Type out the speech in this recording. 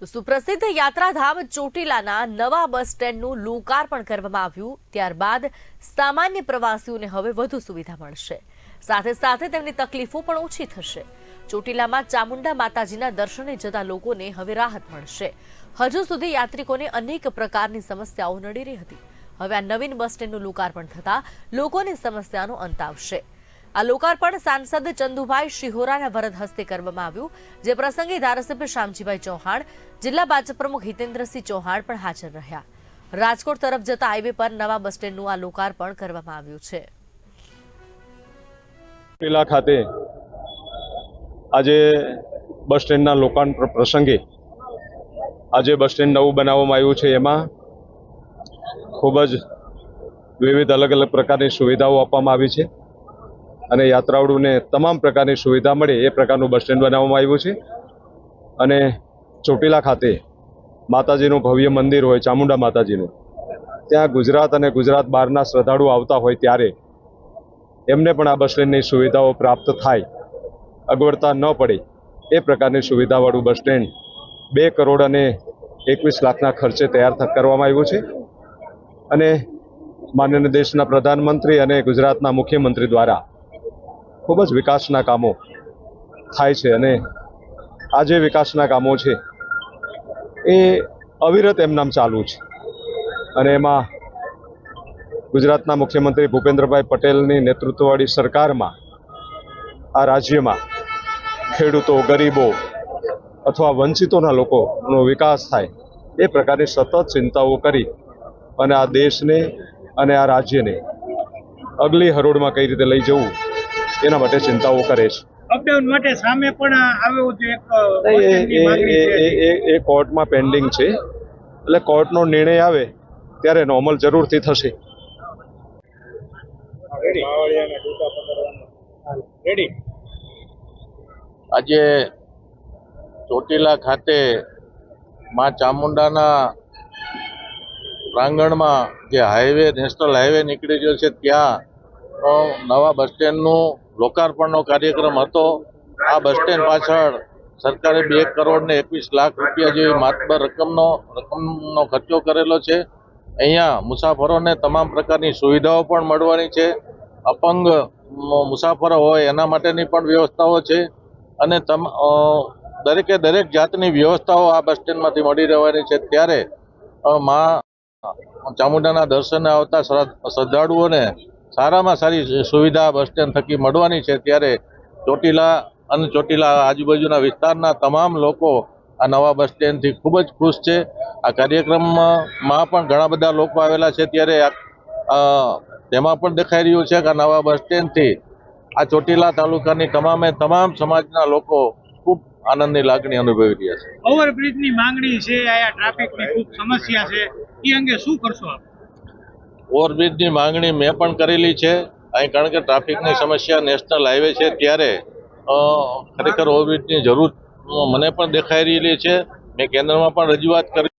તો સુપ્રસિદ્ધ યાત્રાધામ ચોટીલાના નવા બસ સ્ટેન્ડનું લોકાર્પણ કરવામાં આવ્યું. ત્યારબાદ સામાન્ય પ્રવાસીઓને હવે વધુ સુવિધા મળશે. સાથે સાથે તેમની તકલીફો પણ ઓછી થશે. ચોટીલામાં ચામુંડા માતાજીના દર્શને જતા લોકોને હવે રાહત મળશે. હજુ સુધી યાત્રિકોને અનેક પ્રકારની સમસ્યાઓ નડી રહી હતી. હવે આ નવીન બસ સ્ટેન્ડનું લોકાર્પણ થતા લોકોની સમસ્યાનો અંત આવશે. આ લોકાર્પણ સાંસદ ચંદુભાઈ શિહોરાના વરદ હસ્તે કરવામાં આવ્યું, જે પ્રસંગે ધારાસભ્ય શામજીભાઈ ચૌહાણ, જિલ્લા ભાજપ પ્રમુખ હિતેન્દ્રસિંહ ચૌહાણ પણ હાજર રહ્યા. રાજકોટ તરફ જતા હાઈવે પર નવા બસ સ્ટેન્ડનું આ લોકાર્પણ કરવામાં આવ્યું છે. પેલા ખાતે આજે બસ સ્ટેન્ડના લોકાર્પણ પ્રસંગે આજે બસ સ્ટેન્ડ નવું બનાવવામાં આવ્યું છે. એમાં ખૂબ જ વિવિધ અલગ અલગ પ્રકારની સુવિધાઓ આપવામાં આવી છે. અને યાત્રાળુને તમામ પ્રકારની સુવિધા મળે એ પ્રકારનું બસ સ્ટેન્ડ બનાવવામાં આવ્યું છે. અને ચોટીલા ખાતે માતાજીનું ભવ્ય મંદિર હોય, ચામુંડા માતાજીનું, ત્યાં ગુજરાત અને ગુજરાત બહારના શ્રદ્ધાળુ આવતા હોય ત્યારે એમને પણ આ બસ સ્ટેન્ડની સુવિધાઓ પ્રાપ્ત થાય, અગવડતા ન પડે એ પ્રકારની સુવિધાવાળું બસ સ્ટેન્ડ બે કરોડ અને એકવીસ લાખના ખર્ચે તૈયાર કરવામાં આવ્યું છે. અને માનનીય દેશના પ્રધાનમંત્રી અને ગુજરાતના મુખ્યમંત્રી દ્વારા ખૂબ જ વિકાસના કામો થાય છે અને આ જે વિકાસના કામો છે, એ અવિરત એમનામ ચાલુ છે. અને એમાં ગુજરાતના મુખ્યમંત્રી ભૂપેન્દ્રભાઈ પટેલની નેતૃત્વવાળી સરકારમાં આ રાજ્યમાં ખેડૂતો, ગરીબો અથવા વંચિતોના લોકોનો વિકાસ થાય, એ પ્રકારની સતત ચિંતાઓ કરી અને આ દેશને અને આ રાજ્યને અગલી હરોળમાં કઈ રીતે લઈ જવું એના માટે ચિંતાઓ કરે છે. અપડાઉન માટે સામે પણ એક એ- કોર્ટમાં પેન્ડિંગ છે. એટલે કોર્ટનો નિર્ણય આવે ત્યારે નોર્મલ જરૂરથી થશે. આજે ચોટીલા ખાતે માં ચામુંડાના પ્રાંગણમાં જે હાઈવે નેશનલ હાઈવે નીકળી ગયો છે ત્યાં નવા બસ સ્ટેન્ડનું લોકાર્પણનો કાર્યક્રમ હતો. આ બસ સ્ટેન્ડ પાછળ સરકારે બે કરોડ ને એકવીસ લાખ રૂપિયા જેવી માતબર રકમનો રકમનો ખર્ચો કરેલો છે. અહીંયા મુસાફરોને તમામ પ્રકારની સુવિધાઓ પણ મળવાની છે. અપંગ મુસાફરો હોય એના માટેની પણ વ્યવસ્થાઓ છે. અને તમ દરેકે દરેક જાતની વ્યવસ્થાઓ આ બસ સ્ટેન્ડમાંથી મળી રહેવાની છે. ત્યારે મા ચામુંડાના દર્શને આવતા શ્રદ્ધાળુઓને સારામાં સારી સુવિધા બસ સ્ટેન્ડ થકી મળવાની છે ત્યારે ચોટીલા અને ચોટીલા આજુબાજુના વિસ્તારના તમામ લોકો આ નવા બસ સ્ટેન્ડથી ખૂબ જ ખુશ છે. આ કાર્યક્રમમાં પણ ઘણા બધા લોકો આવેલા છે ત્યારે તેમાં પણ દેખાઈ રહ્યું છે કે આ નવા બસ સ્ટેન્ડથી આ ચોટીલા તાલુકાની તમામે તમામ સમાજના લોકો ખૂબ આનંદની લાગણી અનુભવી રહ્યા છે. ઓવરબ્રિજની માંગણી છે, આયા ટ્રાફિકની ખૂબ સમસ્યા છે એ અંગે શું કરશો આપ? ઓવરબ્રિજની માંગણી મેં પણ કરેલી છે. અહીં કારણ કે ટ્રાફિકની સમસ્યા નેશનલ હાઈવે છે ત્યારે ખરેખર ઓવરબ્રિજની જરૂર મને પણ દેખાઈ રહેલી છે. મેં કેન્દ્રમાં પણ રજૂઆત કરી